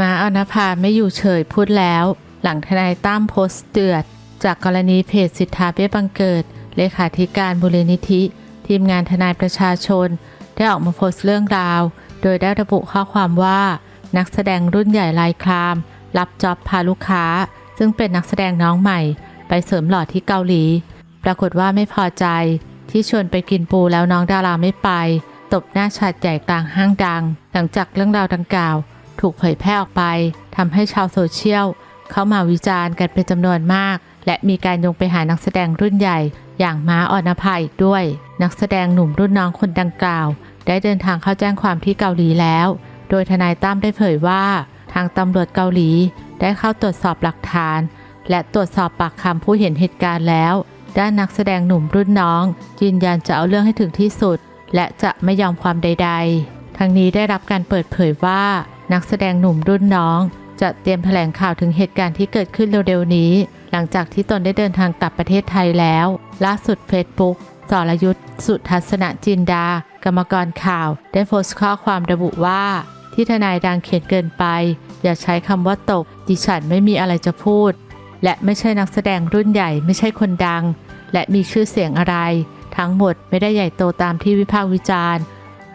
มาอนภาไม่อยู่เฉยพูดแล้ว หลังทนายตั้มโพสต์เดือด จากกรณีเพจสิทธาเบี้ยบังเกิด เลขาธิการมูลนิธิ ทีมงานทนายประชาชน ได้ออกมาโพสต์เรื่องราว โดยได้ระบุข้อความว่า นักแสดงรุ่นใหญ่ลายคราม รับจ็อบพาลูกค้า ซึ่งเป็นนักแสดงน้องใหม่ ไปเสริมหล่อที่เกาหลี ปรากฏว่าไม่พอใจ ที่ชวนไปกินปูแล้วน้องดาราไม่ไป ตบหน้าฉาดใหญ่กลางห้างดัง หลังจากเรื่องราวดังกล่าว ถูกเผยแพร่ออกไปทำให้ชาวโซเชียล เข้ามาวิจารณ์กันเป็นจำนวนมาก และมีการยงไปหานักแสดงรุ่นใหญ่ อย่างม้าอ่อนภาอีกด้วย นักแสดงหนุ่มรุ่นน้องคนดังกล่าว ได้เดินทางเข้าแจ้งความที่เกาหลีแล้ว โดยทนายตั้มได้เผยว่า ทางตำรวจเกาหลีได้เข้าตรวจสอบหลักฐาน และตรวจสอบปากคำผู้เห็นเหตุการณ์แล้ว ด้านนักแสดงหนุ่มรุ่นน้อง ยืนยันจะเอาเรื่องให้ถึงที่สุด และจะไม่ยอมความใด ๆ ทั้งนี้ได้รับการเปิดเผยว่า นักแสดงหนุ่มรุ่นน้อง จะเตรียมแถลงข่าวถึงเหตุการณ์ที่เกิดขึ้นเร็วๆนี้ หลังจากที่ตนได้เดินทางกลับประเทศไทยแล้ว ล่าสุดเฟซบุ๊กสรยุทธสุทัศนจินดา กรรมกรข่าว ได้โพสต์ข้อความระบุว่า ที่ทนายดังเขียนเกินไป อย่าใช้คำว่าตก ดิฉันไม่มีอะไรจะพูด และไม่ใช่นักแสดงรุ่นใหญ่ไม่ใช่คนดัง และมีชื่อเสียงอะไร ทั้งหมดไม่ได้ใหญ่โตตามที่วิพากษ์วิจารณ์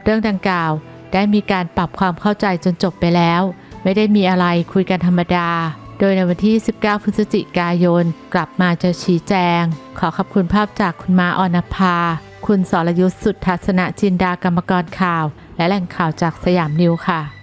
เรื่องดังกล่าว ได้มีการปรับความเข้าใจจนจบไปแล้ว ไม่ได้มีอะไรคุยกันธรรมดา โดยในวันที่ 19 พฤศจิกายน กลับมาจะชี้แจง ขอขอบคุณภาพจากคุณมาออนภา คุณสรยุทธสุทัศนจินดากรรมกรข่าว และแหล่งข่าวจากสยามนิวค่ะ